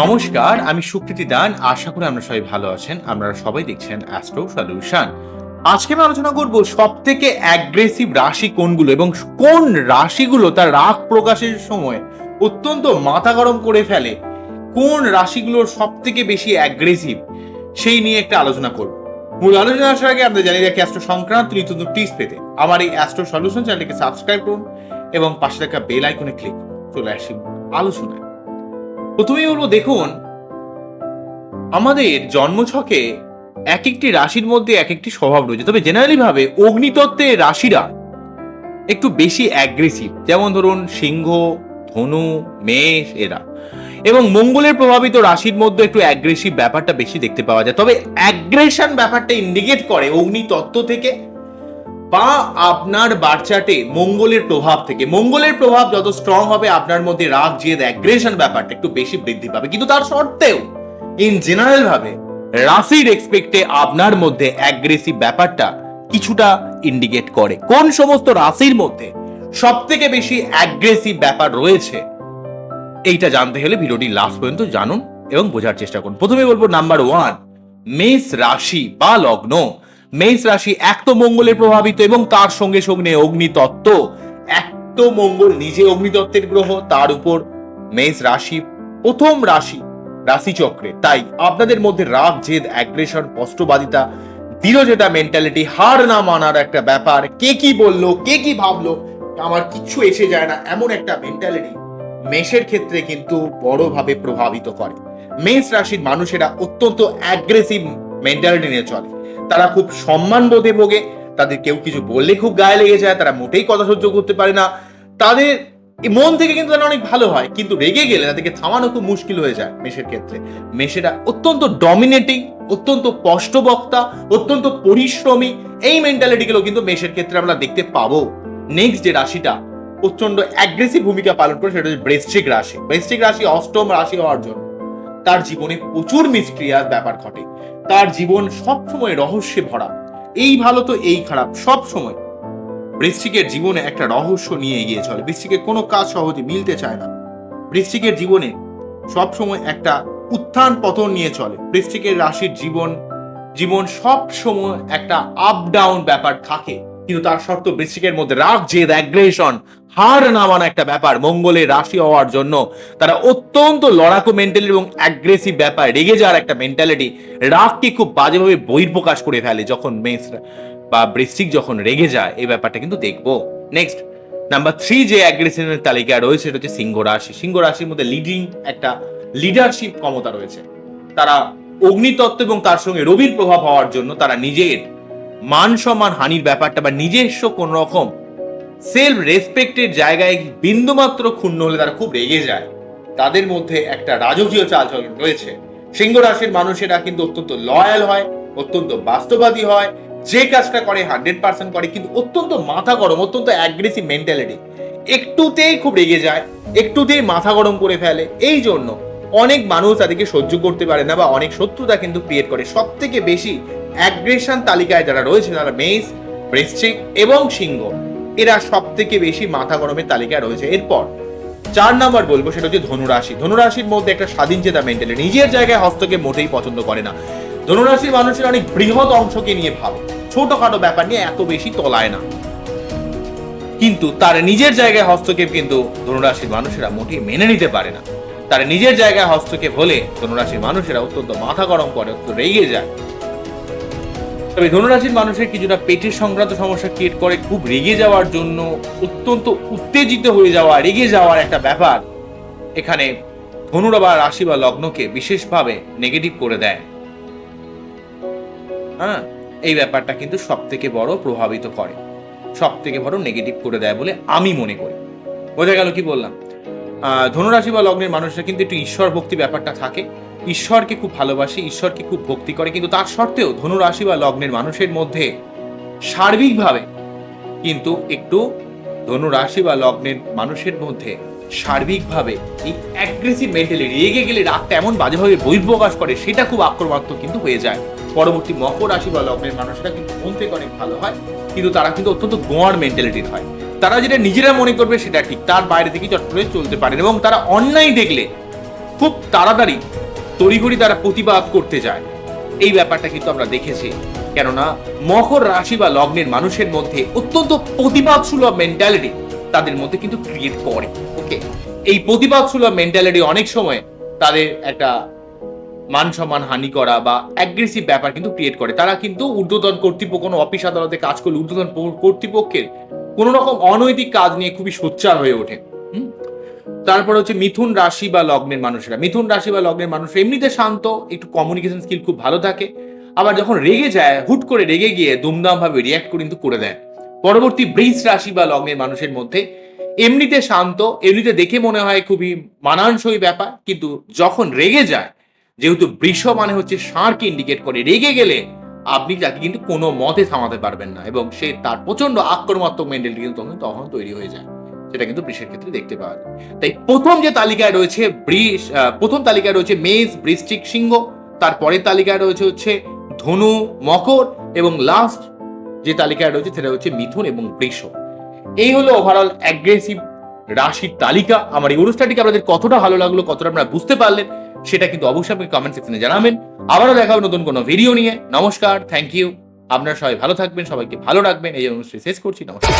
নমস্কার, আমি সুকৃতি দান। আশা করি আমরা সবাই ভালো আছেন। আপনারা সবাই দেখছেন অ্যাস্ট্রো সলিউশন আজকে আমি আলোচনা করব সব থেকে অ্যাগ্রেসিভ রাশি কোনগুলো এবং কোন রাশিগুলো তার রাগ প্রকাশের সময় অত্যন্ত মাথা গরম করে ফেলে। কোন রাশিগুলো সব থেকে বেশি অ্যাগ্রেসিভ সেই নিয়ে একটা আলোচনা করব। মূল আলোচনা আসার আগে আপনাদের জানিয়ে রাখি অ্যাস্ট্রো সংক্রান্ত নিত্য নতুন টিপস পেতে। আমার এই অ্যাস্ট্রো সলিউশন চ্যানেলটিকে সাবস্ক্রাইব করুন এবং পাশে থাকা বেল আইকনে ক্লিক করুন। চলে আসি আলোচনায়। প্রথমেই বলব, দেখুন, আমাদের জন্মছকে এক একটি রাশির মধ্যে এক একটি স্বভাব রয়েছে। তবে জেনারেলি ভাবে অগ্নিতত্ত্বের রাশিরা একটু বেশি অ্যাগ্রেসিভ যেমন ধরুন, সিংহ, ধনু, মেষ, এরা। এবং মঙ্গলের প্রভাবিত রাশির মধ্যে একটু অ্যাগ্রেসিভ ব্যাপারটা বেশি দেখতে পাওয়া যায়। তবে অ্যাগ্রেশন ব্যাপারটা ইন্ডিকেট করে অগ্নিতত্ত্ব থেকে বা আপনার বাচ্চাটে মঙ্গলের প্রভাব থেকে, মঙ্গলের প্রভাব যত স্ট্রং হবে আপনার মধ্যে রাগ, জেদ অ্যাগ্রেশন ব্যাপারটা একটু বেশি বৃদ্ধি পাবে। কিন্তু তার সত্ত্বেও ইন জেনারেল ভাবে, রাশির এক্সপেক্টে আপনার মধ্যে অ্যাগ্রেসিভ ব্যাপারটা কিছুটা ইন্ডিকেট করে। কোন সমস্ত রাশির মধ্যে সব থেকে বেশি অ্যাগ্রেসিভ ব্যাপার রয়েছে, এইটা জানতে হলে ভিডিওটি লাস্ট পর্যন্ত জানুন এবং বোঝার চেষ্টা করুন। প্রথমে বলব নাম্বার ওয়ান মেষ রাশি বা লগ্ন। মেষ রাশি এক তো মঙ্গলের প্রভাবিত এবং তার সঙ্গে সঙ্গে অগ্নিতত্ত্ব। এক তো মঙ্গল নিজে অগ্নিতত্ত্বের গ্রহ, তার উপর মেষ রাশি প্রথম রাশি রাশিচক্রে। তাই আপনাদের মধ্যে রাগ, জেদ অ্যাগ্রেশন কষ্টবাদিতা দৃঢ় যেটা মেন্টালিটি হার না মানার একটা ব্যাপার। কে কি বলল, কে কি ভাবলো, আমার কিচ্ছু এসে যায় না, এমন একটা মেন্টালিটি মেষের ক্ষেত্রে কিন্তু বড়ভাবে প্রভাবিত করে। মেষ রাশির মানুষেরা অত্যন্ত অ্যাগ্রেসিভ মেন্টালিটি নিয়ে চলে। তারা খুব সম্মান বোধে ভোগে, তাদের কেউ কিছু বললে খুব গায়ে লেগে যায়, তারা মোটেই কথা সহ্য করতে পারে না। তাদের মন থেকে কিন্তু তারা অনেক ভালো হয়, কিন্তু রেগে গেলে তাদেরকে থামানো খুব মুশকিল হয়ে যায় মেষের ক্ষেত্রে। মেষেরা অত্যন্ত ডমিনেটিং অত্যন্ত স্পষ্টবক্তা অত্যন্ত পরিশ্রমী, এই মেন্টালিটিগুলো কিন্তু মেষের ক্ষেত্রে আমরা দেখতে পাবো। নেক্সট যে রাশিটা প্রচণ্ড অ্যাগ্রেসিভ ভূমিকা পালন করে, সেটা হচ্ছে বৃশ্চিক রাশি। বৃশ্চিক রাশি অষ্টম রাশি হওয়ার জন্য। তার জীবনে প্রচুর মিসক্রিয়ার ব্যাপার ঘটে। তার জীবন সবসময় রহস্যে ভরা। এই ভালো তো এই খারাপ সব সময় বৃশ্চিকের জীবনে একটা রহস্য নিয়ে এগিয়ে চলে। বৃশ্চিকের কোনো কাজ সহজে মিলতে চায় না। বৃশ্চিকের জীবনে সবসময় একটা উত্থান পতন নিয়ে চলে। বৃশ্চিকের রাশির জীবন জীবন সব সময় একটা আপ ডাউন ব্যাপার থাকে। কিন্তু তার সত্ত্বেও বৃশ্চিকের মধ্যে রাগ, জেদ অ্যাগ্রেশন হার নামানো একটা ব্যাপার। মঙ্গলের রাশি হওয়ার জন্য তারা অত্যন্ত লড়াকু মেন্টালিটি এবং অ্যাগ্রেসিভ ব্যাপার, রেগে যাওয়ার একটা মেন্টালিটি রাগকে খুব বাজেভাবে বহির্প্রকাশ করে ফেলে যখন মেষ বা বৃশ্চিক যখন রেগে যায়, এই ব্যাপারটা কিন্তু দেখব। নেক্সট নাম্বার থ্রি যে অ্যাগ্রেশনের তালিকায় রয়েছে সেটা হচ্ছে সিংহ রাশি। সিংহ রাশির মধ্যে লিডিং একটা লিডারশিপ ক্ষমতা রয়েছে। তারা অগ্নিতত্ত্ব এবং তার সঙ্গে রবির প্রভাব হওয়ার জন্য তারা নিজের মান সম্মান হানির ব্যাপারটা বা নিজস্ব কোন রকম সেলফ রেসপেক্টের জায়গায় বিন্দুমাত্র ক্ষুণ্ণ হলে তারা খুব রেগে যায়। তাদের মধ্যে একটা রাজকীয় চালচলন রয়েছে। সিংহ রাশির মানুষেরা কিন্তু অত্যন্ত লয়াল হয়, অত্যন্ত বাস্তবাদী হয়, যে কাজটা করে হান্ড্রেড পার্সেন্ট করে কিন্তু অত্যন্ত মাথা গরম, অত্যন্ত অ্যাগ্রেসিভ মেন্টালিটি একটুতেই খুব রেগে যায়, একটুতেই মাথা গরম করে ফেলে। এই জন্য অনেক মানুষ তাদেরকে সহ্য করতে পারে না বা অনেক শত্রুতা কিন্তু ক্রিয়েট করে। সব থেকে বেশি অ্যাগ্রেশন তালিকায় যারা রয়েছে, তারা মেষ বৃশ্চিক এবং সিংহ, এরা সব থেকে বেশি মাথা গরমের তালিকায় রয়েছে। এরপর চার নাম্বার বলব, সেটা হচ্ছে ধনুরাশি। ধনুরাশির মধ্যে একটা স্বাধীন চেতা মেন্টালি, নিজের জায়গায় হস্তকে মোটেই পছন্দ করে না। ধনুরাশির মানুষের অনেক বৃহৎ অংশকে নিয়ে ভাবে, ছোটখাটো ব্যাপার নিয়ে এত বেশি তলায় না। কিন্তু তার নিজের জায়গায় হস্তক্ষেপ কিন্তু ধনুরাশির মানুষেরা মোটেই মেনে নিতে পারে না। তার নিজের জায়গায় হস্তক্ষেপ হলে ধনুরাশির মানুষেরা অত্যন্ত মাথা গরম করে, অত্যন্ত রেগে যায়। তবে ধনুরাশির মানুষের কিছুটা পেটের সংক্রান্ত সমস্যা ক্রিয়েট করে, খুব রেগে যাওয়ার জন্য অত্যন্ত উত্তেজিত হয়ে যাওয়া, রেগে যাওয়ার একটা ব্যাপার এখানে ধনুরা বা রাশি বা লগ্নকে বিশেষভাবে নেগেটিভ করে দেয়। হ্যাঁ এই ব্যাপারটা কিন্তু সব থেকে বড় প্রভাবিত করে সব থেকে বড় নেগেটিভ করে দেয় বলে আমি মনে করি। বোঝা গেল কি বললাম? ধনুরাশি বা লগ্নের মানুষরা কিন্তু একটু ঈশ্বর ভক্তি ব্যাপারটা থাকে ঈশ্বরকে খুব ভালোবাসে, ঈশ্বরকে খুব ভক্তি করে, কিন্তু তার সত্ত্বেও ধনুরাশি বা লগ্নের মানুষের মধ্যে সার্বিকভাবে কিন্তু একটু ধনুরাশি বা লগ্নের মানুষের মধ্যে সার্বিকভাবে এই অ্যাগ্রেসিভ মেন্টালি রেগে গেলে রাগটা এমন বাজেভাবে বহির্প্রকাশ করে, সেটা খুব আক্রমণাত্মক কিন্তু হয়ে যায়। পরবর্তী মকর রাশি বা লগ্নের মানুষরা কিন্তু মন থেকে অনেক ভালো হয়, কিন্তু তারা কিন্তু অত্যন্ত গোয়ার মেন্টালিটির হয়। তারা যেটা নিজেরা মনে করবে সেটা ঠিক, তার বাইরে থেকে চট করে চলতে পারেন এবং তারা অন্যায় দেখলে খুব তাড়াতাড়ি তড়িঘড়ি তারা প্রতিবাদ করতে যায়। এই ব্যাপারটা কিন্তু আমরা দেখেছি। কেননা, মকর রাশি বা লগ্নের মানুষের মধ্যে অত্যন্ত প্রতিবাদ সুলভ মেন্টালিটি তাদের মধ্যে কিন্তু ক্রিয়েট করে ওকে এই প্রতিবাদ সুলভ মেন্টালিটি অনেক সময় তাদের একটা মান সম্মান হানি করা বা অ্যাগ্রেসিভ ব্যাপার কিন্তু ক্রিয়েট করে। তারা কিন্তু ঊর্ধ্বতন কর্তৃপক্ষ, কোনো অফিস আদালতে কাজ করলে ঊর্ধ্বতন কর্তৃপক্ষের কোনো রকম অনৈতিক কাজ নিয়ে খুবই সোচ্চার হয়ে ওঠে? তারপর হচ্ছে মিথুন রাশি বা লগ্নের মানুষেরা। মিথুন রাশি বা লগ্নের মানুষ এমনিতে শান্ত, একটু কমিউনিকেশন স্কিল খুব ভালো থাকে। আবার যখন রেগে যায়, হুট করে রেগে গিয়ে দুমদাম ভাবে রিয়াক্ট করে কিন্তু করে দেয়। পরবর্তী বৃষ রাশি বা লগ্নের মানুষের মধ্যে এমনিতে শান্ত, এমনিতে দেখে মনে হয় খুবই মানানসই ব্যাপার। কিন্তু যখন রেগে যায়, যেহেতু বৃষ মানে হচ্ছে ষাঁড়কে ইন্ডিকেট করে, রেগে গেলে আপনি তাকে কিন্তু কোনো মতে থামাতে পারবেন না। এবং সে তার প্রচণ্ড আক্রমণাত্মক মেন্টালিটি কিন্তু তখন তৈরি হয়ে যায়। সেটা কিন্তু বৃষের ক্ষেত্রে দেখতে পাওয়া যায়। তাই প্রথম যে তালিকায় রয়েছে বৃষ প্রথম তালিকায় রয়েছে মেষ বৃশ্চিক সিংহ তারপরের তালিকায় রয়েছে হচ্ছে ধনু, মকর, এবং লাস্ট যে তালিকায় রয়েছে সেটা হচ্ছে মিথুন এবং বৃষ এই হলো ওভারঅল অ্যাগ্রেসিভ রাশির তালিকা। আমার এই অনুষ্ঠানটিকে আপনাদের কতটা ভালো লাগল, কতটা আপনারা বুঝতে পারলেন, সেটা কিন্তু অবশ্যই আপনি কমেন্ট সেকশনে জানাবেন। আবারও দেখা হবে নতুন কোনো ভিডিও নিয়ে। নমস্কার থ্যাংক ইউ আপনারা সবাই ভালো থাকবেন, সবাইকে ভালো রাখবেন। এই অনুষ্ঠানটি শেষ করছি, নমস্কার।